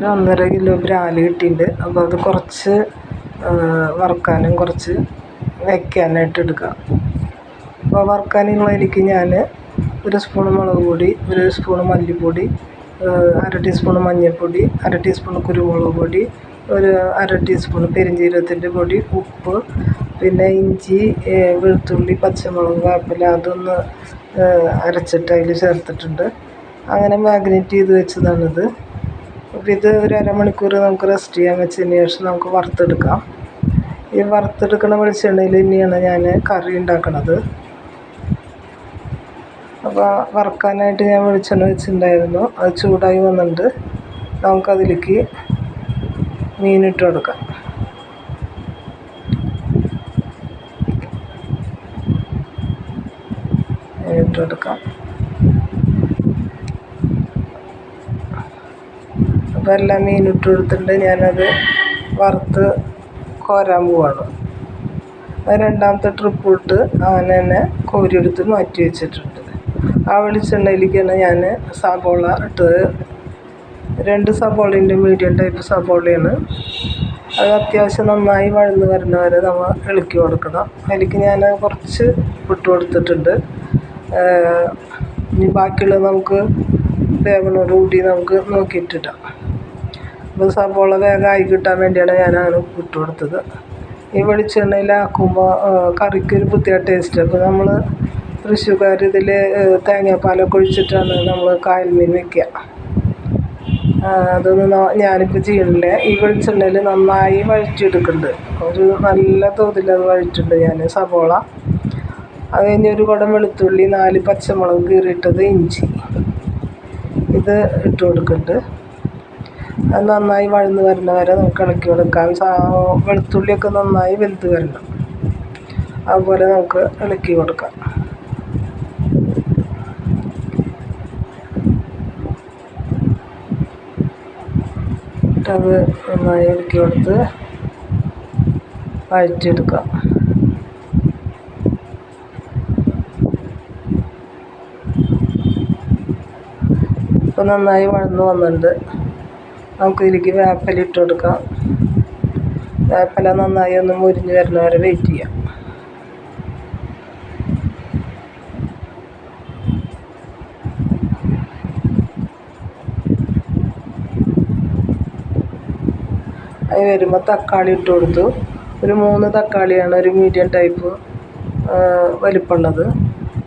ഒരു ഒന്നര കിലോ ബ്രാൽ കിട്ടിയിട്ടുണ്ട്. അപ്പോൾ അത് കുറച്ച് വറുക്കാനും കുറച്ച് വയ്ക്കാനായിട്ട് എടുക്കാം അപ്പോൾ വറുക്കാനുള്ളതിലേക്ക് ഞാൻ ഒരു സ്പൂൺ മുളക് പൊടി ഒരു സ്പൂൺ മല്ലിപ്പൊടി അര ടീസ്പൂൺ മഞ്ഞൾപ്പൊടി അര ടീസ്പൂൺ കുരുമുളക് പൊടി ഒരു അര ടീസ്പൂൺ പെരുംജീരകത്തിന്റെ പൊടി ഉപ്പ് പിന്നെ ഇഞ്ചി വെളുത്തുള്ളി പച്ചമുളക് വേപ്പില അതൊന്ന് അരച്ചിട്ട് അതിൽ ചേർത്തിട്ടുണ്ട്. അങ്ങനെ മാഗ്നേറ്റ് ചെയ്ത് വെച്ചതാണിത്. അപ്പോൾ ഇത് ഒരു അരമണിക്കൂർ നമുക്ക് റെസ്റ്റ് ചെയ്യാൻ വെച്ചതിന് ശേഷം നമുക്ക് വറുത്തെടുക്കാം. ഈ വറുത്തെടുക്കുന്ന വെളിച്ചെണ്ണയിൽ തന്നെയാണ് ഞാൻ കറി ഉണ്ടാക്കണത്. അപ്പോൾ വറുക്കാനായിട്ട് ഞാൻ വെളിച്ചെണ്ണ വെച്ചിട്ടുണ്ടായിരുന്നു. അത് ചൂടായി വന്നിട്ടുണ്ട്. നമുക്കതിലേക്ക് മീനിട്ട് കൊടുക്കാം. മീനിട്ട് കൊടുക്കാം. അപ്പോൾ എല്ലാം മീനിട്ട് കൊടുത്തിട്ട് ഞാനത് വറുത്ത് കോരാൻ പോവാണ്. രണ്ടാമത്തെ ട്രിപ്പ് ഇട്ട് അങ്ങനെ കോരിയെടുത്ത് മാറ്റി വെച്ചിട്ടുണ്ട്. ആ വെളിച്ചെണ്ണയിലേക്കാണ് ഞാൻ സബോള ഇട്ടത്. രണ്ട് സബോളേന്റെ മീഡിയം ടൈപ്പ് സബോളയാണ്. അത് അത്യാവശ്യം നന്നായി വഴന്ന് വരുന്ന വരെ നമ്മൾ ഇളക്കി കൊടുക്കണം. അതിലേക്ക് ഞാൻ കുറച്ച് ഇട്ട് കൊടുത്തിട്ടുണ്ട്. ഇനി ബാക്കിയുള്ളത് നമുക്ക് വേവനോട് കൂടി നമുക്ക് നോക്കിയിട്ടിടാം അപ്പോൾ സബോള വേഗമായി കിട്ടാൻ വേണ്ടിയാണ് ഞാൻ അങ്ങനെ ഇട്ട് കൊടുത്തത് ഈ വെളിച്ചെണ്ണയിലാക്കുമ്പോൾ കറിക്ക് ഒരു പ്രത്യേക ടേസ്റ്റ് അപ്പോൾ നമ്മൾ തൃശ്ശൂർക്കാർ ഇതിൽ തേങ്ങാപ്പാലൊക്കെ ഒഴിച്ചിട്ടാണ് നമ്മൾ കായൽ മീൻ വയ്ക്കുക അതൊന്നും ഞാനിപ്പോൾ ചെയ്യണില്ല? ഈ വെളിച്ചെണ്ണയിൽ നന്നായി വഴറ്റിയെടുക്കുന്നുണ്ട് ഒരു നല്ല തോതിൽ അത് വഴറ്റുന്നുണ്ട് ഞാൻ സവോള. അത് കഴിഞ്ഞ് ഒരു കുടം വെളുത്തുള്ളി നാല് പച്ചമുളക് കീറിയിട്ടത് ഇഞ്ചി. ഇത് ഇട്ട് കൊടുക്കുന്നുണ്ട് അത് നന്നായി വഴന്ന് വരണ വരെ നമുക്ക് ഇളക്കി കൊടുക്കാം. വെളുത്തുള്ളിയൊക്കെ നന്നായി വെന്ത് വരണം. അതുപോലെ നമുക്ക് ഇളക്കി കൊടുക്കാം. അത് നന്നായി ഇളക്കി കൊടുത്ത് വഴറ്റിയെടുക്കാം. ഇപ്പം നന്നായി വഴന്ന് വന്നിട്ടുണ്ട്. നമുക്ക് ഇതിലേക്ക് വേപ്പില ഇട്ട് കൊടുക്കാം. വേപ്പില നന്നായി ഒന്ന് മുരിഞ്ഞ് വരുന്ന വരെ വെയിറ്റ് ചെയ്യാം. അത് വരുമ്പോൾ തക്കാളി ഇട്ട് കൊടുത്തു. ഒരു മൂന്ന് തക്കാളിയാണ് ഒരു മീഡിയം ടൈപ്പ് വലിപ്പമുള്ളത്.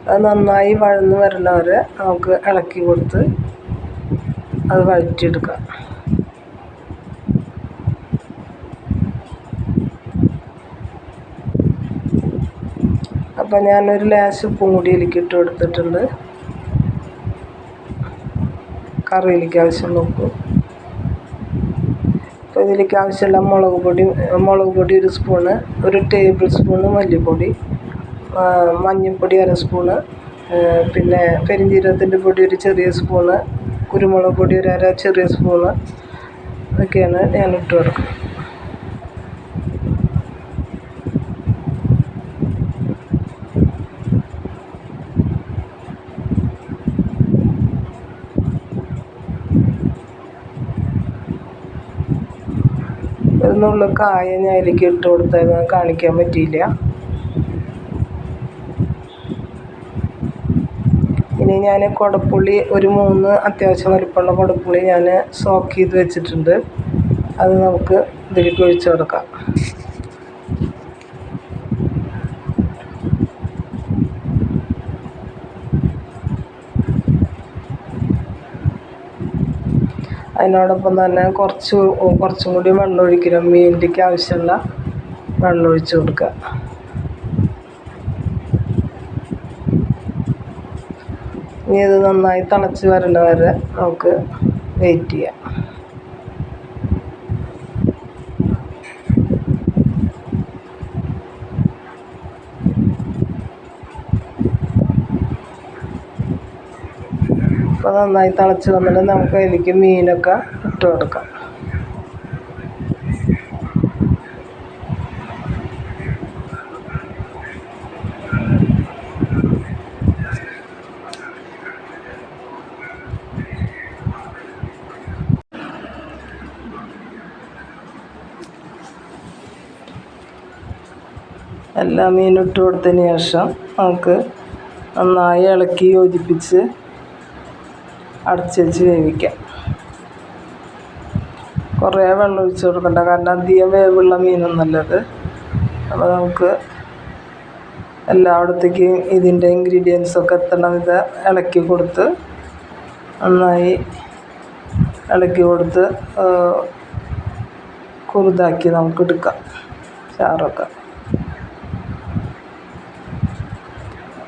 അത് നന്നായി വഴന്ന് വരുന്ന വരെ നമുക്ക് ഇളക്കി കൊടുത്ത് അത് വഴറ്റിയെടുക്കാം. അപ്പം ഞാനൊരു ലേശം ഉപ്പും കൂടി ഇതിലേക്ക് ഇട്ട് കൊടുത്തിട്ടുണ്ട്. കറിയിലേക്ക് ആവശ്യമുള്ള ഉപ്പ്. അപ്പോൾ ഇതിലേക്ക് ആവശ്യമുള്ള മുളക് പൊടി മുളക് പൊടി ഒരു സ്പൂണ് ഒരു ടേബിൾ സ്പൂണ് മല്ലിപ്പൊടി മഞ്ഞൾപ്പൊടി അര സ്പൂണ് പിന്നെ പെരിഞ്ജീരകത്തിന്റെ പൊടി ഒരു ചെറിയ സ്പൂണ് കുരുമുളക് പൊടി ഒരു അര ചെറിയ സ്പൂണ് ഒക്കെയാണ് ഞാൻ ഇട്ട് കൊടുക്കുന്നത്. ഒരു നുള്ളു കായ ഞാൻ അതിലേക്ക് ഇട്ട് കൊടുത്തത് കാണിക്കാൻ പറ്റിയില്ല. ഇനി ഞാൻ കുടപ്പുള്ളി ഒരു മൂന്ന് അത്യാവശ്യം വലിപ്പമുള്ള കുടപ്പുള്ളി ഞാൻ സോക്ക് ചെയ്ത് വെച്ചിട്ടുണ്ട്. അത് നമുക്ക് ഇതിലേക്ക് ഒഴിച്ചു കൊടുക്കാം. അതിനോടൊപ്പം തന്നെ കുറച്ച് കുറച്ചും കൂടി വെള്ളം ഒഴിക്കണം മീനിലേക്ക് ആവശ്യമുള്ള വെള്ളം ഒഴിച്ച് കൊടുക്കുക. ഇനി ഇത് നന്നായി തിളച്ച് വരണ വരെ നമുക്ക് വെയിറ്റ് ചെയ്യാം. അപ്പോൾ നന്നായി തിളച്ച് വന്നിട്ട് നമുക്ക് അതിലേക്ക് മീനൊക്കെ ഇട്ട് കൊടുക്കാം. എല്ലാ മീനും ഇട്ട് കൊടുത്തതിന് ശേഷം നമുക്ക് നന്നായി ഇളക്കി യോജിപ്പിച്ച് അടച്ച് വെച്ച് വേവിക്കാം. കുറേ വെള്ളം ഒഴിച്ച് കൊടുക്കണ്ട. കാരണം അധികം വേവുള്ള മീനൊന്നുമല്ല അത്. അപ്പോൾ നമുക്ക് എല്ലായിടത്തേക്കും ഇതിന്റെ ഇൻഗ്രീഡിയൻസ് ഒക്കെ എത്തണ. വിധ ഇളക്കി കൊടുത്ത് നന്നായി ഇളക്കി കൊടുത്ത് കുറുതാക്കി നമുക്ക് എടുക്കാം. ചാറൊക്കെ.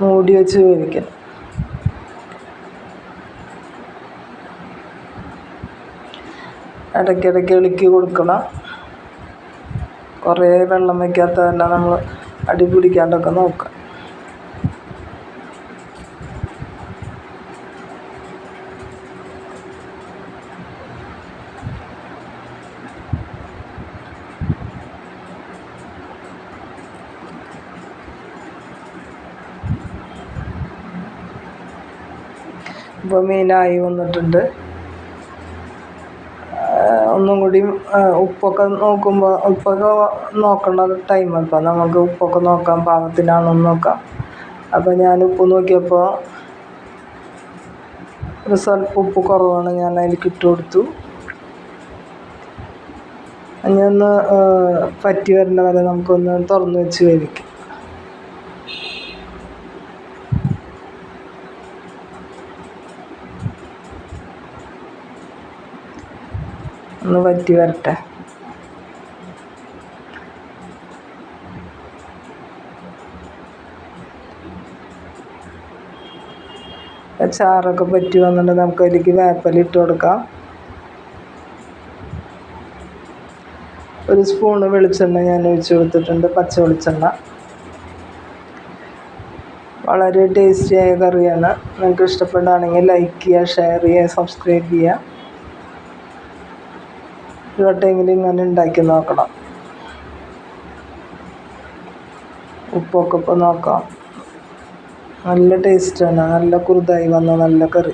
മൂടി വെച്ച് വേവിക്കണം. ഇടയ്ക്കിടയ്ക്ക് ഇളക്കി കൊടുക്കണം. കുറേ വെള്ളം വയ്ക്കാത്തതെല്ലാം നമ്മൾ അടി പിടിക്കാണ്ടൊക്കെ നോക്കുക ഇപ്പോൾ മീനായി വന്നിട്ടുണ്ട്. ഒന്നും കൂടി ഉപ്പൊക്കെ നോക്കുമ്പോൾ ഉപ്പൊക്കെ നോക്കേണ്ട ടൈം അപ്പോൾ നമുക്ക് ഉപ്പൊക്കെ നോക്കാം പാകത്തിനാണോന്ന് നോക്കാം. അപ്പോൾ ഞാൻ ഉപ്പ് നോക്കിയപ്പോൾ ഒരു ഉപ്പ് കുറവാണ് ഞാൻ അതിലേക്ക് ഇട്ട് കൊടുത്തു. ഇനി ഒന്ന് പറ്റി വരേണ്ട വരെ നമുക്കൊന്ന് തുറന്ന് വെച്ച് വേവിക്കാം. ഒന്ന് വറ്റി വരട്ടെ. ചാറൊക്കെ പറ്റി വന്നിട്ട് നമുക്ക് അതിലേക്ക് വേപ്പല ഇട്ട് കൊടുക്കാം. ഒരു സ്പൂണ് വെളിച്ചെണ്ണ ഞാൻ ഒഴിച്ചു കൊടുത്തിട്ടുണ്ട് പച്ച വെളിച്ചെണ്ണ. വളരെ ടേസ്റ്റിയായ കറിയാണ്. നിങ്ങൾക്ക് ഇഷ്ടപ്പെടുകയാണെങ്കിൽ ലൈക്ക് ചെയ്യുക ഷെയർ ചെയ്യുക സബ്സ്ക്രൈബ് ചെയ്യുക. ഒരു വട്ടമെങ്കിലും ഇങ്ങനെ ഉണ്ടാക്കി നോക്കണം. ഉപ്പൊക്കെ ഇപ്പോൾ നോക്കാം. നല്ല ടേസ്റ്റാണ് നല്ല കുറുതായി വന്ന നല്ല കറി.